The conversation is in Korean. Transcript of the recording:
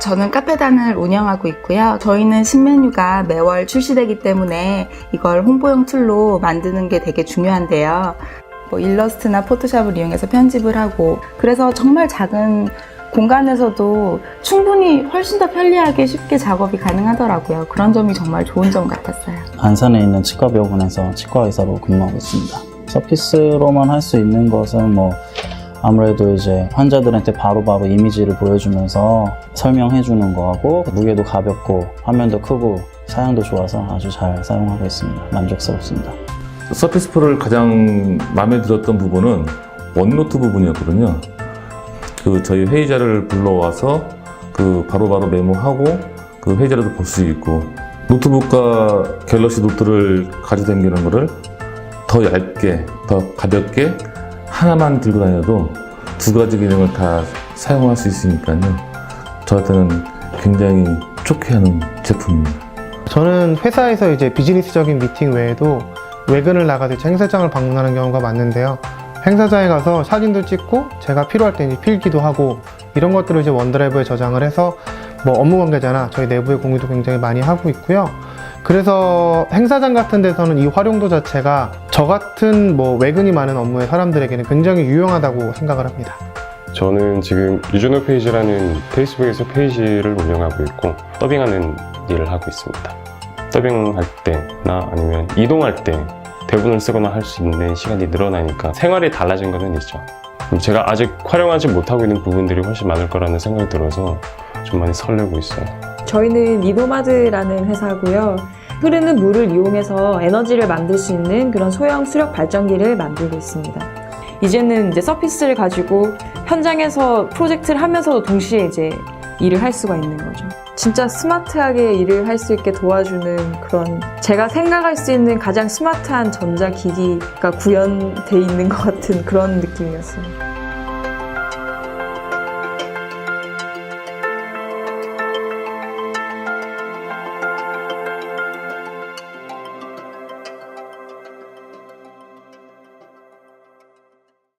저는 카페단을 운영하고 있고요. 저희는 신메뉴가 매월 출시되기 때문에 이걸 홍보용 툴로 만드는 게 되게 중요한데요. 뭐 일러스트나 포토샵을 이용해서 편집을 하고 그래서 정말 작은 공간에서도 충분히 훨씬 더 편리하게 쉽게 작업이 가능하더라고요. 그런 점이 정말 좋은 점 같았어요. 안산에 있는 치과병원에서 치과의사로 근무하고 있습니다. 서피스로만 할 수 있는 것은 뭐 아무래도 이제 환자들한테 바로 바로 이미지를 보여주면서 설명해 주는 거하고 무게도 가볍고 화면도 크고 사양도 좋아서 아주 잘 사용하고 있습니다. 만족스럽습니다. 서피스 프로를 가장 마음에 들었던 부분은 원노트 부분이었거든요. 그 저희 회의자를 불러와서 그 바로바로 메모하고 그 회의자료도 볼 수 있고 노트북과 갤럭시 노트를 가져다니는 거를 더 얇게, 더 가볍게 하나만 들고 다녀도 두 가지 기능을 다 사용할 수 있으니까요. 저한테는 굉장히 좋게하는 제품입니다. 저는 회사에서 이제 비즈니스적인 미팅 외에도 외근을 나가서 행사장을 방문하는 경우가 많은데요. 행사장에 가서 사진도 찍고 제가 필요할 때 이제 필기도 하고 이런 것들을 이제 원드라이브에 저장을 해서 뭐 업무 관계자나 저희 내부의 공유도 굉장히 많이 하고 있고요. 그래서 행사장 같은 데서는 이 활용도 자체가 저 같은 뭐 외근이 많은 업무의 사람들에게는 굉장히 유용하다고 생각을 합니다. 저는 지금 유준호 페이지라는 페이스북에서 페이지를 운영하고 있고 더빙하는 일을 하고 있습니다. 더빙할 때나 아니면 이동할 때 대본을 쓰거나 할 수 있는 시간이 늘어나니까 생활이 달라진 거는 있죠. 제가 아직 활용하지 못하고 있는 부분들이 훨씬 많을 거라는 생각이 들어서 좀 많이 설레고 있어요. 저희는 이노마드라는 회사고요. 흐르는 물을 이용해서 에너지를 만들 수 있는 그런 소형 수력 발전기를 만들고 있습니다. 이제는 이제 서피스를 가지고 현장에서 프로젝트를 하면서도 동시에 이제 일을 할 수가 있는 거죠. 진짜 스마트하게 일을 할 수 있게 도와주는 그런 제가 생각할 수 있는 가장 스마트한 전자기기가 구현돼 있는 것 같은 그런 느낌이었어요.